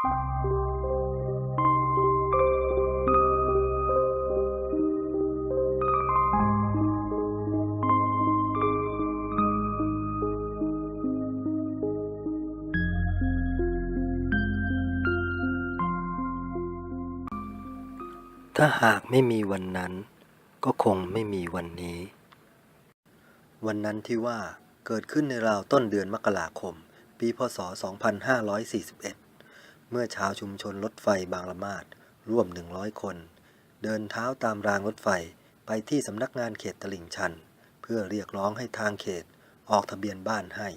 ถ้าหากไม่มีวันนั้น ก็คงไม่มีวันนี้ วันนั้นที่ว่าเกิดขึ้นในราวต้นเดือนมกราคม ปีพศ 2541 เมื่อชาวชุมชนรถไฟบางละมาดร่วม 100 คน เดินเท้าตามรางรถไฟไปที่สำนักงานเขตตลิ่งชัน เพื่อเรียกร้องให้ทางเขตออกทะเบียนบ้านให้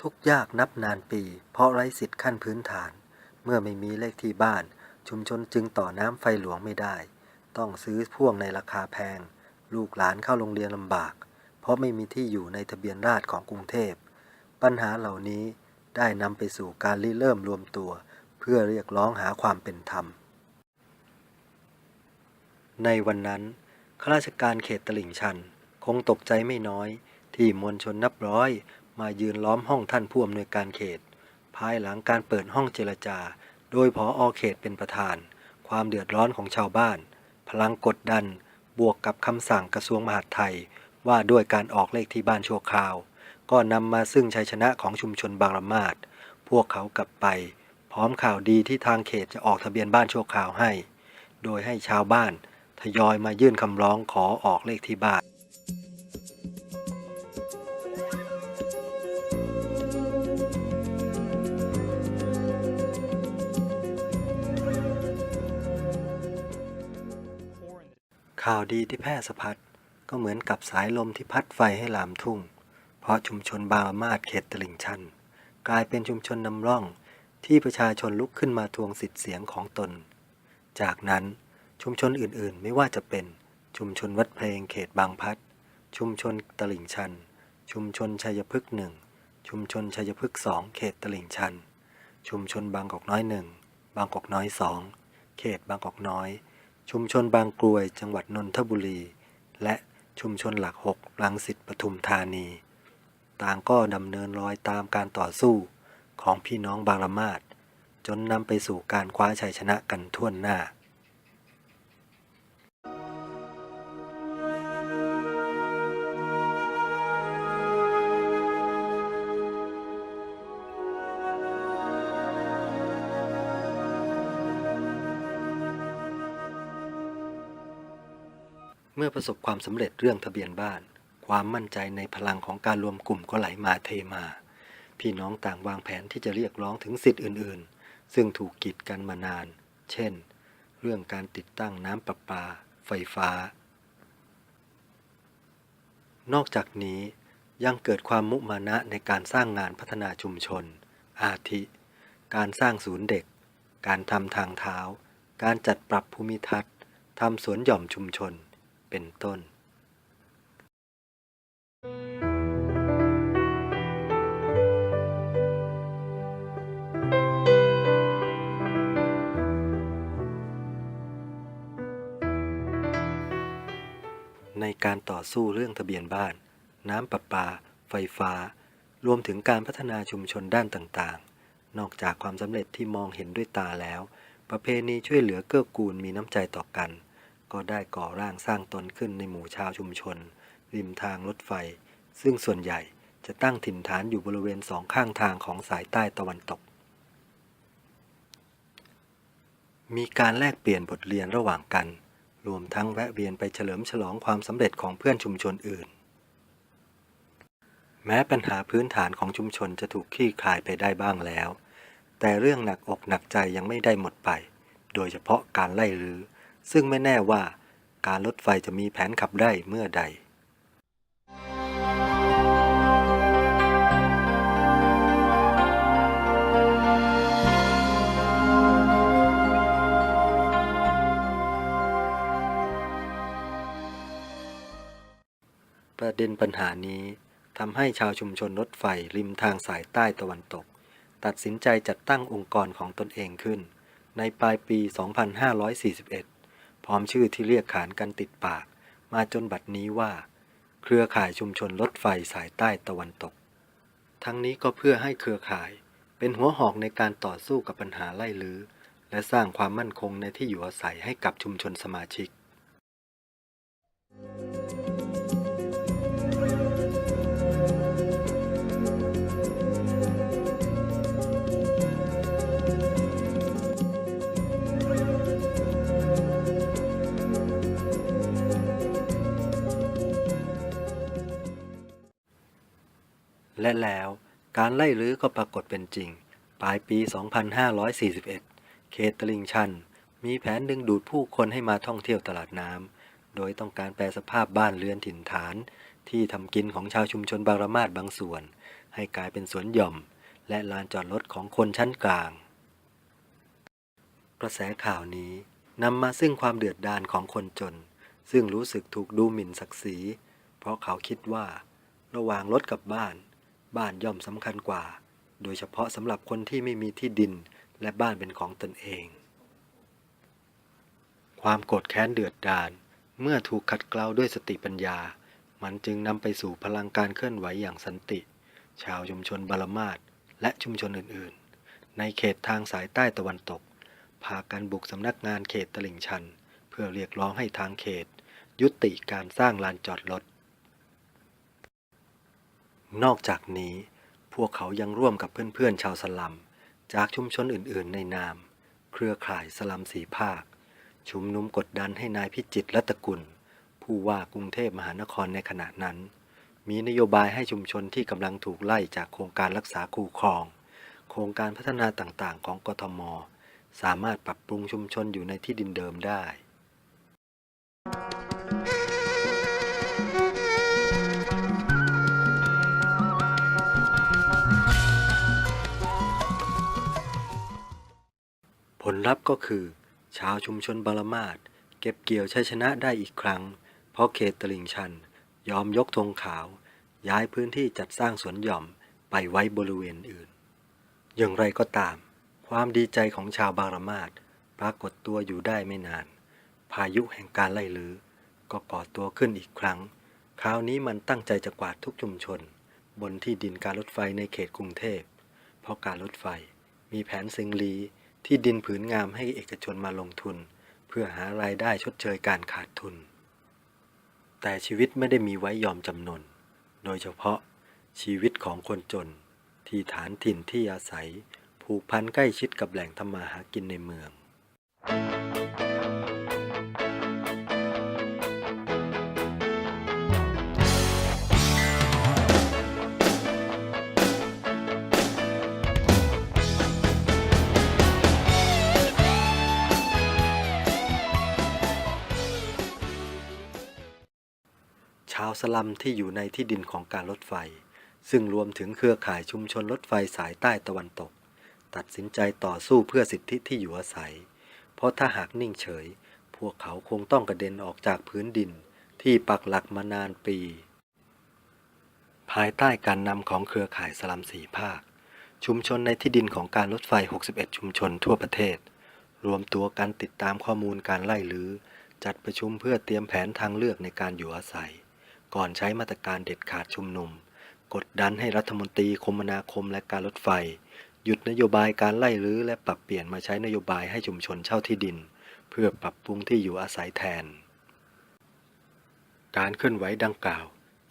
ทุกยากนับนานปี เพราะไร้สิทธิ์ขั้นพื้นฐาน เมื่อไม่มีเลขที่บ้าน ชุมชนจึงต่อน้ำไฟหลวงไม่ได้ ต้องซื้อพ่วงในราคาแพง ลูกหลานเข้าโรงเรียนลำบาก เพราะไม่มีที่อยู่ในทะเบียนราษฎรของกรุงเทพ ปัญหาเหล่านี้ ได้นำไปสู่การริเริ่มรวมตัว เพื่อเรียกร้องหาความเป็นธรรม ในวันนั้นข้าราชการเขตตลิ่งชัน คงตกใจไม่น้อย ที่มวลชนนับร้อย มายืนล้อมห้องท่านผู้อำนวยการเขต ภายหลังการเปิดห้องเจรจา โดยพออเขตเป็นประธาน ความเดือดร้อนของชาวบ้าน พลังกดดันบวกกับคำสั่งกระทรวงมหาดไทย ว่าด้วยการออกเลขที่บ้านชั่วคราว ก็นำมาซึ่งชัยชนะของชุมชนบางละมาดพวกเขากลับไป พร้อมข่าวดีที่ทางเขตจะออกทะเบียนบ้านชั่วคราวให้ โดยให้ชาวบ้านทยอยมายื่นคำร้องขอออกเลขที่บ้านข่าวดีที่แพร่สะพัดก็เหมือนกับสายลมที่พัดไฟให้ลามทุ่ง ราะชุมชนบางละมาดเขตตลิ่งชัน กลายเป็นชุมชนนำร่องที่ประชาชนลุกขึ้นมาทวงสิทธิเสียงของตน จากนั้นชุมชนอื่นๆ ไม่ว่าจะเป็นชุมชนวัดเพลงเขตบางพัด ชุมชนตลิ่งชัน ชุมชนชัยพฤกษ์หนึ่ง ชุมชนชัยพฤกษ์สองเขตตลิ่งชัน ชุมชนบางกอกน้อยหนึ่ง บางกอกน้อยสอง เขตบางกอกน้อย ชุมชนบางกรวยจังหวัดนนทบุรี และชุมชนหลักหกรังสิตปทุมธานี ต่างก็ดำเนินรอยตามการต่อสู้ของพี่น้องบางละมาดจนนำไปสู่การคว้าชัยชนะกันทั่วหน้าเมื่อประสบความสำเร็จเรื่องทะเบียนบ้าน ความมั่นใจในพลังของการรวมกลุ่มก็ไหลมาเทมา พี่น้องต่างวางแผนที่จะเรียกร้องถึงสิทธิ์อื่น ๆ ซึ่งถูกกีดกันมานาน เช่น เรื่องการติดตั้งน้ำประปา ไฟฟ้า นอกจากนี้ยังเกิดความมุมานะในการสร้างงานพัฒนาชุมชน อาทิ การสร้างศูนย์เด็ก การทำทางเท้า การจัดปรับภูมิทัศน์ทำสวนหย่อมชุมชน เป็นต้น การต่อสู้เรื่องทะเบียนบ้าน น้ำประปา ไฟฟ้า รวมถึงการพัฒนาชุมชนด้านต่างๆ นอกจากความสำเร็จที่มองเห็นด้วยตาแล้ว ประเพณีช่วยเหลือเกื้อกูลมีน้ำใจต่อกัน ก็ได้ก่อร่างสร้างตนขึ้นในหมู่ชาวชุมชน ริมทางรถไฟ ซึ่งส่วนใหญ่จะตั้งถิ่นฐานอยู่บริเวณสองข้างทางของสายใต้ตะวันตก มีการแลกเปลี่ยนบทเรียนระหว่างกัน รวมทั้งแวะเวียนไปเฉลิมฉลองความสำเร็จของเพื่อนชุมชนอื่น แม้ปัญหาพื้นฐานของชุมชนจะถูกคลี่คลายไปได้บ้างแล้ว แต่เรื่องหนักอกหนักใจยังไม่ได้หมดไป โดยเฉพาะการไล่รื้อซึ่งไม่แน่ว่าการลดไฟจะมีแผนขับได้เมื่อใด ประเด็นปัญหานี้ทำให้ชาวชุมชนรถไฟริมทางสายใต้ตะวันตก ตัดสินใจจัดตั้งองค์กรของตนเองขึ้น ในปลายปี 2541 พร้อมชื่อที่เรียกขานกันติดปาก มาจนบัดนี้ว่า เครือข่ายชุมชนรถไฟสายใต้ตะวันตก ทั้งนี้ก็เพื่อให้เครือข่าย เป็นหัวหอกในการต่อสู้กับปัญหาไล่ลื้อและสร้างความมั่นคงในที่อยู่อาศัยให้กับชุมชนสมาชิก และแล้วการไล่รื้อก็ปรากฏเป็นจริง ปลายปี 2541เขตตลิงชัน มีแผนดึงดูดผู้คนให้มาท่องเที่ยวตลาดน้ำ โดยต้องการแปลสภาพบ้านเรือนถิ่นฐาน ที่ทำกินของชาวชุมชนบางระมาดบางส่วน ให้กลายเป็นสวนหย่อม และลานจอดรถของคนชั้นกลาง กระแสข่าวนี้นำมาซึ่งความเดือดดาลของคนจน ซึ่งรู้สึกถูกดูหมิ่นศักดิ์ศรี เพราะเขาคิดว่า ระหว่างรถกับบ้าน บ้านย่อมสำคัญกว่า โดยเฉพาะสำหรับคนที่ไม่มีที่ดินและบ้านเป็นของตนเอง ความโกรธแค้นเดือดดาลเมื่อถูกขัดเกลาด้วยสติปัญญา มันจึงนำไปสู่พลังการเคลื่อนไหวอย่างสันติ ชาวชุมชนบาลมาดและชุมชนอื่นๆ ในเขตทางสายใต้ตะวันตก พากันบุกสำนักงานเขตตลิ่งชัน เพื่อเรียกร้องให้ทางเขต ยุติการสร้างลานจอดรถ นอกจากนี้ พวกเขายังร่วมกับเพื่อนๆชาวสลัม จากชุมชนอื่นๆ ในนาม เครือข่ายสลัมสีภาค ชุมนุมกดดันให้นายพิจิตรรัตกุล ผู้ว่ากรุงเทพมหานครในขณะนั้น มีนโยบายให้ชุมชนที่กำลังถูกไล่จากโครงการรักษาคูครอง โครงการพัฒนาต่างๆ ของกทม สามารถปรับปรุงชุมชนอยู่ในที่ดินเดิมได้ ลลัพธ์ก็คือ ชาวชุมชนบาลมาดเก็บเกี่ยวชัยชนะได้อีกครั้ง เพราะเขตตลิ่งชัน ยอมยกธงขาว ย้ายพื้นที่จัดสร้างสวนหย่อมไปไว้บริเวณอื่น อย่างไรก็ตาม ความดีใจของชาวบารมาดปรากฏตัวอยู่ได้ไม่นาน พายุแห่งการไล่ลือก็ก่อตัวขึ้นอีกครั้ง คราวนี้มันตั้งใจจะกวาดทุกชุมชน บนที่ดินการรถไฟในเขตกรุงเทพ เพราะการรถไฟมีแผนซิงลี ที่ดินผืนงามให้เอกชนมาลงทุน เพื่อหารายได้ชดเชยการขาดทุน แต่ชีวิตไม่ได้มีไว้ยอมจำนน โดยเฉพาะชีวิตของคนจน ที่ฐานถิ่นที่อาศัย ผูกพันใกล้ชิดกับแหล่งทำมาหากินในเมืองชา สลัมที่อยู่ในที่ดินของการรถไฟ ซึ่งรวมถึงเครือข่ายชุมชนรถไฟสายใต้ตะวันตก ตัดสินใจต่อสู้เพื่อสิทธิที่อยู่อาศัย เพราะถ้าหากนิ่งเฉย พวกเขาคงต้องกระเด็นออกจากพื้นดินที่ปักหลักมานานปี ภายใต้การนำของเครือข่ายสลัมสีภาค ชุมชนในที่ดินของการรถไฟ 61 ชุมชนทั่วประเทศ รวมตัวกันติดตามข้อมูลการไล่ลื้อจัดประชุมเพื่อเตรียมแผนทางเลือกในการอยู่อาศัย ก่อนใช้มาตรการเด็ดขาดชุมนุม กดดันให้รัฐมนตรีคมนาคมและการรถไฟ หยุดนโยบายการไล่รื้อและปรับเปลี่ยนมาใช้นโยบายให้ชุมชนเช่าที่ดิน เพื่อปรับปรุงที่อยู่อาศัยแทน การเคลื่อนไหวดังกล่าว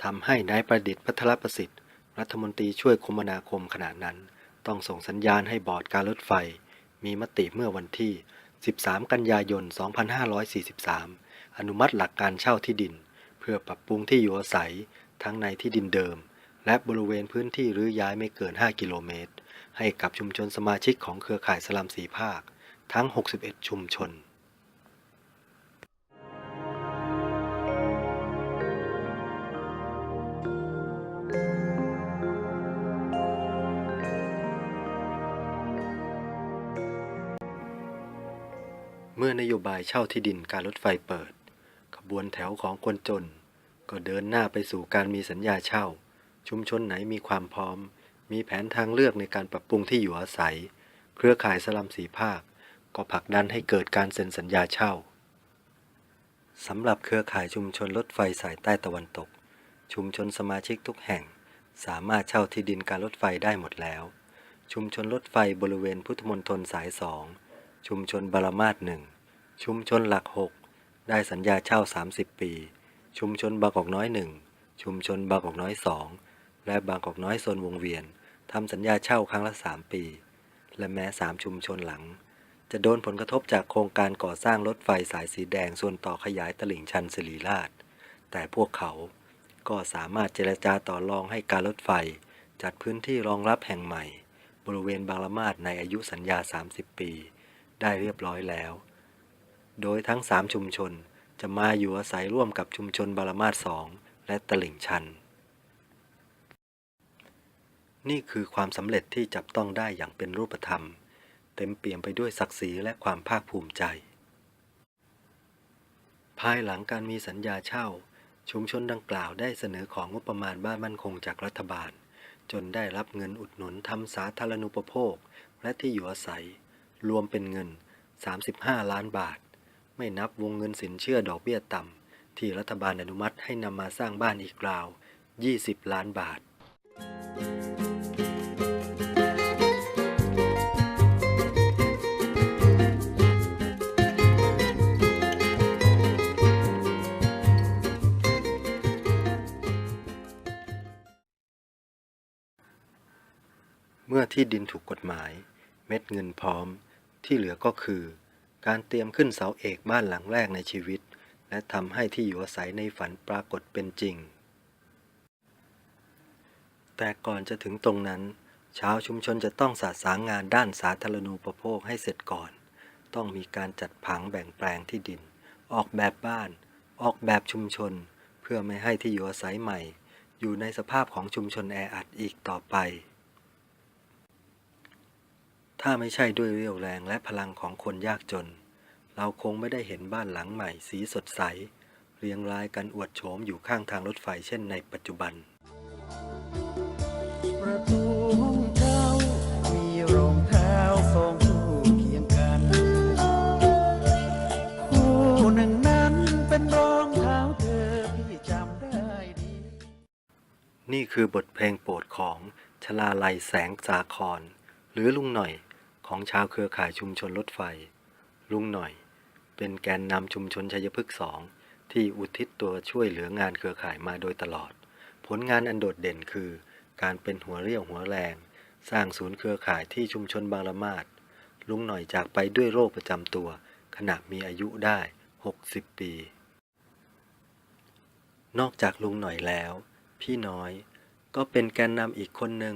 ทำให้นายประดิษฐ์พัทรประสิทธิ์ รัฐมนตรีช่วยคมนาคมขณะนั้น ต้องส่งสัญญาณให้บอร์ดการรถไฟ มีมติเมื่อวันที่ 13 กันยายน 2543 อนุมัติหลักการเช่าที่ดิน พื่อปรับปรุงที่อยู่อาศัยทั้งในที่ดินเดิม และบริเวณพื้นที่รื้อย้ายไม่เกิน 5 กิโลเมตร ให้กับชุมชนสมาชิกของเครือข่ายสลัมสีภาค ทั้ง 61 ชุมชนเมื่อนโยบายเช่าที่ดินการรถไฟเปิด บวนแถวของคนจน ก็เดินหน้าไปสู่การมีสัญญาเช่า ชุมชนไหนมีความพร้อม มีแผนทางเลือกในการปรับปรุงที่อยู่อาศัย เครือข่ายสลัมสีภาค ก็ผลักดันให้เกิดการเซ็นสัญญาเช่าสำหรับเครือข่ายชุมชนรถไฟสายใต้ตะวันตก ชุมชนสมาชิกทุกแห่ง สามารถเช่าที่ดินการรถไฟได้หมดแล้ว ชุมชนรถไฟบริเวณพุทธมณฑลสายสองชุมชนบารมาศหนึ่งชุมชนหลักหก ได้สัญญาเช่า 30 ปี ชุมชนบางกอกน้อยหนึ่งชุมชนบางกอกน้อยสองและบางกอกน้อยโซนวงเวียนทำสัญญาเช่าครั้งละ 3 ปี และแม้ 3 ชุมชนหลัง จะโดนผลกระทบจากโครงการก่อสร้างรถไฟสายสีแดงส่วนต่อขยายตลิ่งชันสิริราช แต่พวกเขาก็สามารถเจรจาต่อรองให้การรถไฟ จัดพื้นที่รองรับแห่งใหม่ บริเวณบางละมาดในอายุสัญญา 30 ปี ได้เรียบร้อยแล้ว โดยทั้ง 3 ชุมชนจะมาอยู่อาศัยร่วมกับชุมชนบางลมาดสองและตลิ่งชัน นี่คือความสำเร็จที่จับต้องได้อย่างเป็นรูปธรรม เต็มเปี่ยมไปด้วยศักดิ์ศรีและความภาคภูมิใจ ภายหลังการมีสัญญาเช่า ชุมชนดังกล่าวได้เสนอของงบประมาณบ้านมั่นคงจากรัฐบาล จนได้รับเงินอุดหนุนทำสาธารณูปโภค และที่อยู่อาศัย รวมเป็นเงิน 35 ล้านบาท ไม่นับวงเงินสินเชื่อดอกเบี้ยต่ำ ที่รัฐบาลอนุมัติให้นำมาสร้างบ้านอีกราว 20 ล้านบาท เมื่อที่ดินถูกกฎหมาย เม็ดเงินพร้อมที่เหลือก็คือ การเตรียมขึ้นเสาเอกบ้านหลังแรกในชีวิต และทำให้ที่อยู่อาศัยในฝันปรากฏเป็นจริง แต่ก่อนจะถึงตรงนั้น ชาวชุมชนจะต้องสาสางงานด้านสาธารณูปโภคให้เสร็จก่อน ต้องมีการจัดผังแบ่งแปลงที่ดิน ออกแบบบ้าน ออกแบบชุมชน เพื่อไม่ให้ที่อยู่อาศัยใหม่ อยู่ในสภาพของชุมชนแออัดอีกต่อไป ถ้าไม่ใช่ด้วยเรี่ยวแรงและพลังของคนยากจน เราคงไม่ได้เห็นบ้านหลังใหม่สีสดใส เรียงรายกันอวดโฉมอยู่ข้างทางรถไฟเช่นในปัจจุบัน ประตูห้องเช่ามีรองเท้าสองคู่เคียงกันคู่หนึ่งนั้นเป็นรองเท้าเธอพี่จำได้ดี นี่คือบทเพลงโปรดของชลาลัยแสงสาคร หรือลุงหน่อย ของชาวเครือข่ายชุมชนรถไฟ ลุงหน่อย เป็นแกนนำชุมชนชัยพฤกษ์สองที่อุทิศตัวช่วยเหลืองานเครือข่ายมาโดยตลอด ผลงานอันโดดเด่นคือ การเป็นหัวเรี่ยวหัวแรง สร้างศูนย์เครือข่ายที่ชุมชนบางละมาดลุงหน่อยจากไปด้วยโรคประจำตัว ขณะมีอายุได้ 60 ปี นอกจากลุงหน่อยแล้ว พี่น้อยก็เป็นแกนนำอีกคนหนึ่ง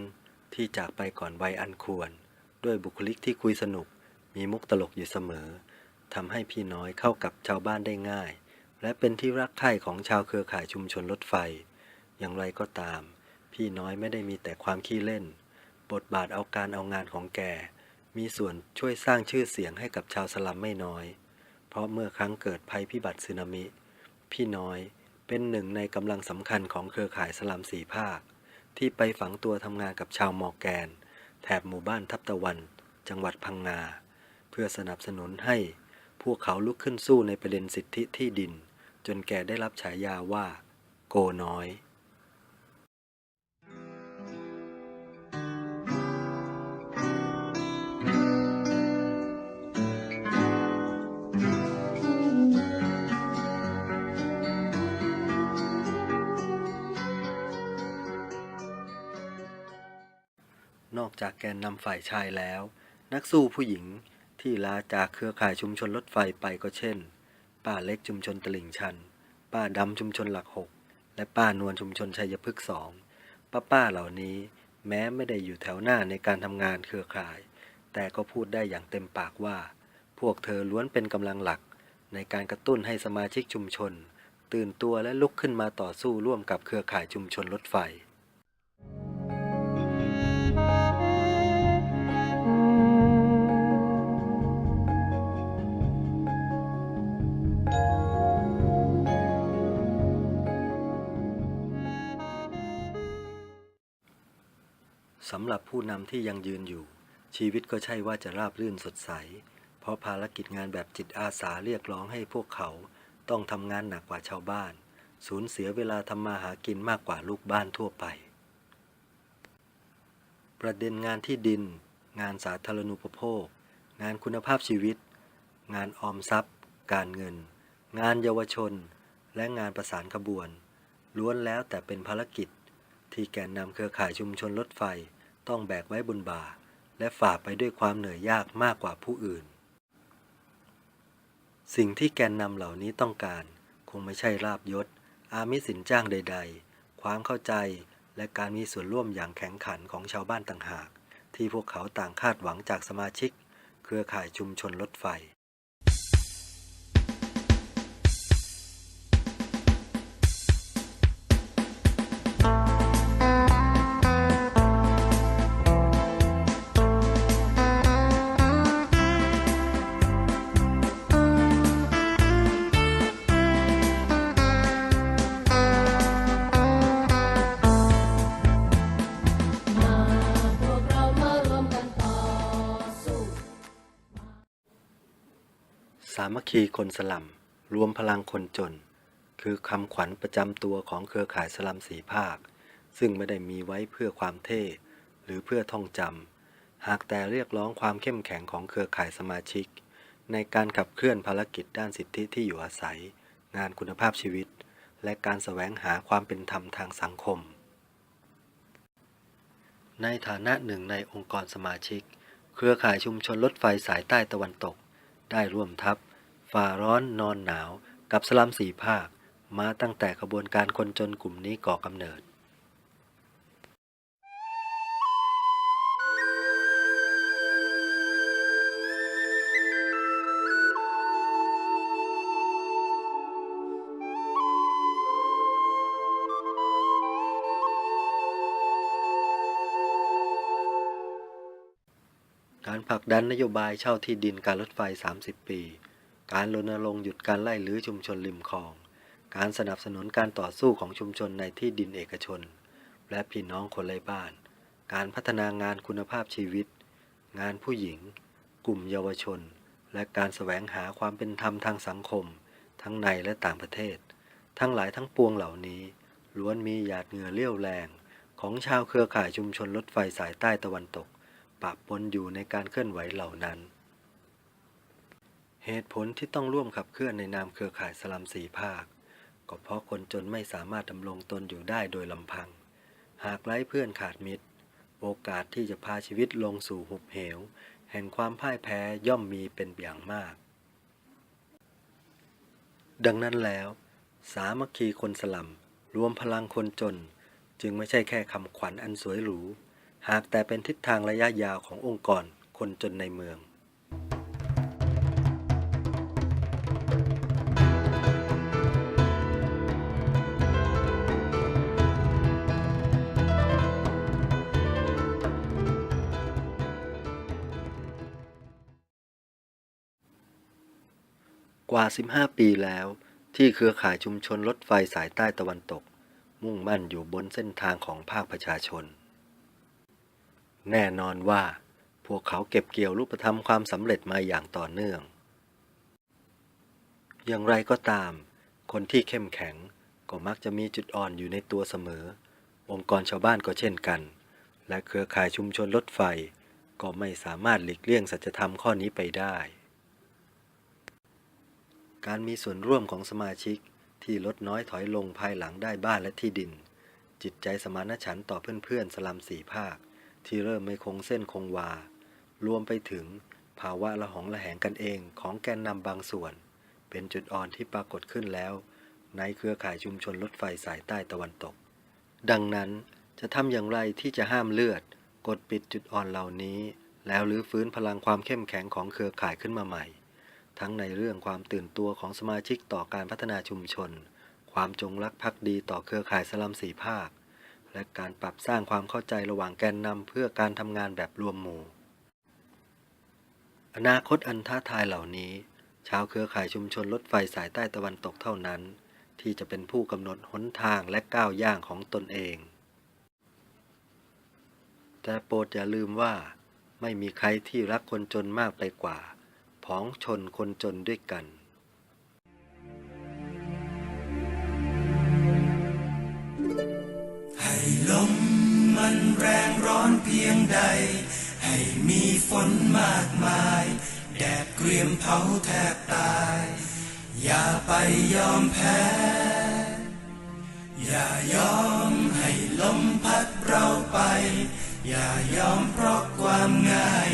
ที่จากไปก่อนวัยอันควร ด้วยบุคลิกที่คุยสนุก มีมุกตลกอยู่เสมอทำให้พี่น้อยเข้ากับชาวบ้านได้ง่าย และเป็นที่รักใคร่ของชาวเครือข่ายชุมชนรถไฟ อย่างไรก็ตาม พี่น้อยไม่ได้มีแต่ความขี้เล่น บทบาทเอาการเอางานของแก มีส่วนช่วยสร้างชื่อเสียงให้กับชาวสลัมไม่น้อย เพราะเมื่อครั้งเกิดภัยพิบัติสึนามิ พี่น้อยเป็นหนึ่งในกำลังสำคัญของเครือข่ายสลัมสีภาค ที่ไปฝังตัวทำงานกับชาวมอร์แกน แถบหมู่บ้านทับตะวัน จังหวัดพังงา เพื่อสนับสนุนให้พวกเขาลุกขึ้นสู้ในประเด็นสิทธิที่ดิน จนแกได้รับฉายาว่า โกน้อย นอกจากแกนนำฝ่ายชายแล้ว นักสู้ผู้หญิงที่ลาจากเครือข่ายชุมชนรถไฟไปก็เช่น ป้าเล็กชุมชนตลิ่งชัน ป้าดำชุมชนหลักหก และป้านวลชุมชนชัยพฤกษ์สอง ป้าป้าเหล่านี้แม้ไม่ได้อยู่แถวหน้าในการทำงานเครือข่าย แต่ก็พูดได้อย่างเต็มปากว่า พวกเธอล้วนเป็นกำลังหลัก ในการกระตุ้นให้สมาชิกชุมชน ตื่นตัวและลุกขึ้นมาต่อสู้ร่วมกับเครือข่ายชุมชนรถไฟำหรับผู้นำที่ยังยืนอยู่ ชีวิตก็ใช่ว่าจะราบรื่นสดใส เพราะภารกิจงานแบบจิตอาสาเรียกร้องให้พวกเขาต้องทำงานหนักกว่าชาวบ้าน สูญเสียเวลาทำมาหากินมากกว่าลูกบ้านทั่วไป ประเด็นงานที่ดิน งานสาธารณูปโภค งานคุณภาพชีวิต งานออมทรัพย์ การเงิน งานเยาวชน และงานประสานขบวน ล้วนแล้วแต่เป็นภารกิจที่แกนนำเครือข่ายชุมชนรถไฟ ต้องแบกไว้บนบ่า และฝ่าไปด้วยความเหนื่อยยากมากกว่าผู้อื่น สิ่งที่แกนนำเหล่านี้ต้องการ คงไม่ใช่ลาบยศ อามิสสินจ้างใด ๆ ความเข้าใจและการมีส่วนร่วมอย่างแข็งขันของชาวบ้านต่างหาก ที่พวกเขาต่างคาดหวังจากสมาชิก เครือข่ายชุมชนรถไฟ คีคนสลัม รวมพลังคนจน คือคำขวัญประจำตัวของเครือข่ายสลัมสีภาค ซึ่งไม่ได้มีไว้เพื่อความเท่ หรือเพื่อท่องจำหากแต่เรียกร้องความเข้มแข็งของเครือข่ายสมาชิก ในการขับเคลื่อนภารกิจด้านสิทธิที่อยู่อาศัย งานคุณภาพชีวิต และการแสวงหาความเป็นธรรมทางสังคม ในฐานะหนึ่งในองค์กรสมาชิก เครือข่ายชุมชนรถไฟสายใต้ตะวันตก ได้ร่วมทัพ ฝ่าร้อนนอนหนาวกับสลัมสีภาค มาตั้งแต่ขบวนการคนจนกลุ่มนี้ก่อกำเนิด การผลักดันนโยบายเช่าที่ดินการรถไฟ 30 ปี การรณรงค์หยุดการไล่ลื้อชุมชนริมคลอง การสนับสนุนการต่อสู้ของชุมชนในที่ดินเอกชน และพี่น้องคนไร้บ้าน การพัฒนางานคุณภาพชีวิต งานผู้หญิง กลุ่มเยาวชน และการแสวงหาความเป็นธรรมทางสังคม ทั้งในและต่างประเทศ ทั้งหลายทั้งปวงเหล่านี้ ล้วนมีหยาดเหงื่อเลี้ยวแรง ของชาวเครือข่ายชุมชนรถไฟสายใต้ตะวันตกปะปนอยู่ในการเคลื่อนไหวเหล่านั้น เหตุผลที่ต้องร่วมขับเคลื่อนในนามเครือข่ายสลัมสีภาค ก็เพราะคนจนไม่สามารถดำรงตนอยู่ได้โดยลำพัง หากไร้เพื่อนขาดมิตร โอกาสที่จะพาชีวิตลงสู่หุบเหว แห่งความพ่ายแพ้ย่อมมีเป็นอย่างมาก ดังนั้นแล้ว สามัคคีคนสลัมรวมพลังคนจน จึงไม่ใช่แค่คำขวัญอันสวยหรู หากแต่เป็นทิศทางระยะยาวขององค์กรคนจนในเมือง ว่า 15 ปีแล้ว ที่เครือข่ายชุมชนรถไฟสายใต้ตะวันตก มุ่งมั่นอยู่บนเส้นทางของภาคประชาชน แน่นอนว่า พวกเขาเก็บเกี่ยวรูปธรรมความสำเร็จมาอย่างต่อเนื่อง อย่างไรก็ตาม คนที่เข้มแข็งก็มักจะมีจุดอ่อนอยู่ในตัวเสมอ องค์กรชาวบ้านก็เช่นกัน และเครือข่ายชุมชนรถไฟก็ไม่สามารถหลีกเลี่ยงสัจธรรมข้อนี้ไปได้ การมีส่วนร่วมของสมาชิกที่ลดน้อยถอยลงภายหลังได้บ้านและที่ดิน จิตใจสมานฉันต่อเพื่อนๆสลัมสี่ภาค ที่เริ่มไม่คงเส้นคงวา รวมไปถึงภาวะละหองละแหงกันเองของแกนนำบางส่วน เป็นจุดอ่อนที่ปรากฏขึ้นแล้ว ในเครือข่ายชุมชนรถไฟสายใต้ตะวันตก ดังนั้นจะทำอย่างไรที่จะห้ามเลือด กดปิดจุดอ่อนเหล่านี้ แล้วรื้อฟื้นพลังความเข้มแข็งของเครือข่ายขึ้นมาใหม่ ทั้งในเรื่องความตื่นตัวของสมาชิกต่อการพัฒนาชุมชน ความจงรักภักดีต่อเครือข่ายสลัมสีภาค และการปรับสร้างความเข้าใจระหว่างแกนนำเพื่อการทำงานแบบรวมหมู่ อนาคตอันท้าทายเหล่านี้ ชาวเครือข่ายชุมชนรถไฟสายใต้ตะวันตกเท่านั้น ที่จะเป็นผู้กำหนดหนทางและก้าวย่างของตนเอง แต่โปรดอย่าลืมว่า ไม่มีใครที่รักคนจนมากไปกว่า พ้องชนคนจนด้วยกัน ให้ลมมันแรงร้อนเพียงใด ให้มีฝนมากมาย แดดเกรียมเผาแทบตาย อย่าไปยอมแพ้ อย่ายอมให้ลมพัดเราไป อย่ายอมเพราะความง่าย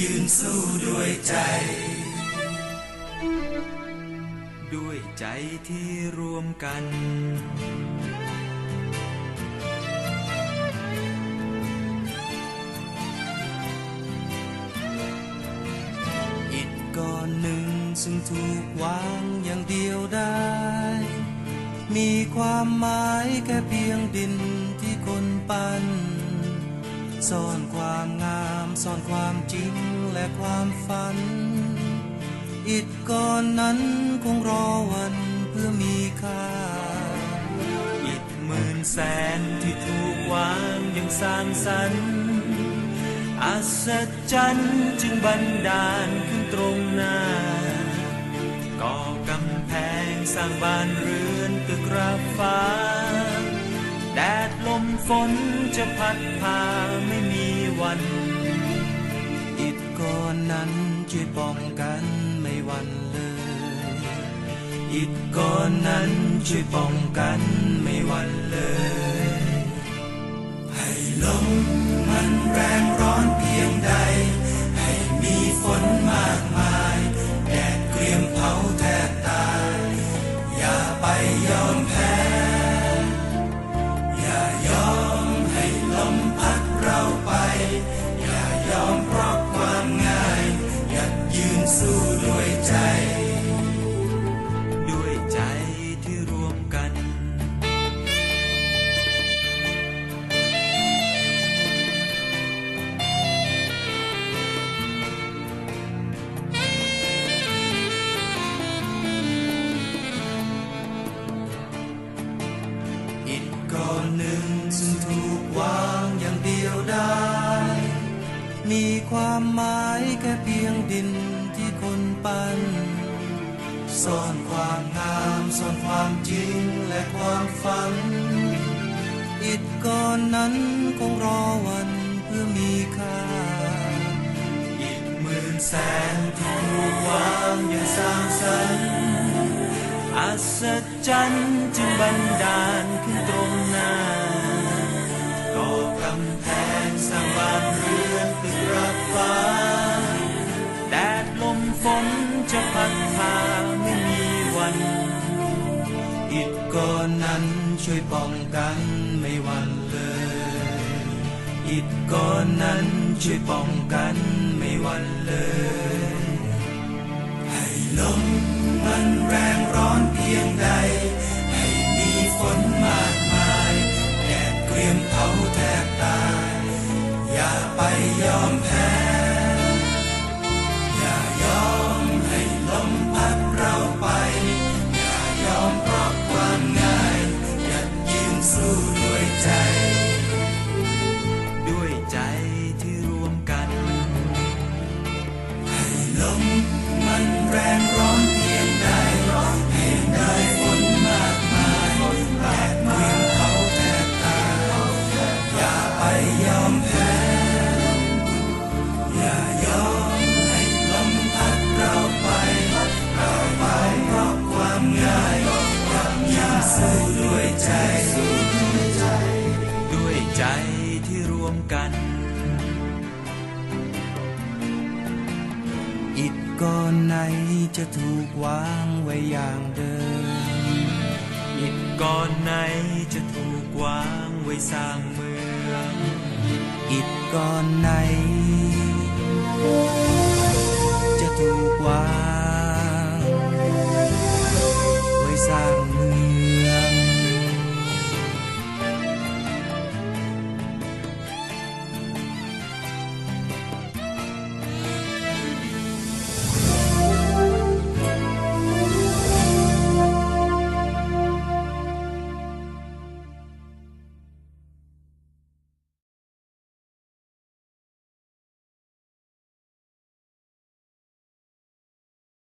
ยืนสู้ด้วยใจ ด้วยใจที่รวมกัน อิฐก้อนหนึ่งซึ่งถูกวางอย่างเดียวได้ มีความหมายแค่เพียงดินที่คนปั้น ซ่อนความงามซ่อนความจริงและความฝัน อิฐก้อนนั้นคงรอวันเพื่อมีค่า อิฐหมื่นแสนที่ถูกวางอย่างสร้างสรรค์อัศจรรย์จึงบันดาลขึ้นตรงหน้าก่อกำแพงสร้างบ้านเรือนตึกราฟ้าแดดลมฝนจะพัดพา นั้นช่วยป้องกันไม่หวันเลยอิฐก้อนนั้นช่วยป้องกันไม่หวันเลย ให้ลมมันแรงร้อนเพียงใด ให้มีฝนมากมาย แดดเกรียมเผาแทบตาย อย่าไปยอม แสนที่ถูกวางอย่างสร้างสรรค์อัศจรรย์จึงบันดาลขึ้นตรงหน้าก่อกำแพงสร้างบ้านเรือนตึกราบฟ้า แดดลมฝนจะพัดพาไม่มีวันอิฐก้อนนั้นช่วยป้องกันไม่วันเลย อิฐก้อนนั้นช่วยป้องกัน วันเลย ให้ลมมันแรงร้อนเพียงใด ให้มีฝนมากมายแดดเกรียมเผาแทบตาย อย่าไปยอมแพ้ ก้อนไหนจะถูกวางไว้อย่างเดิมอิฐก้อนไหนจะถูกวางไว้สร้างเมืองอิฐก้อนไหน จะถูกวางไว้สร้าง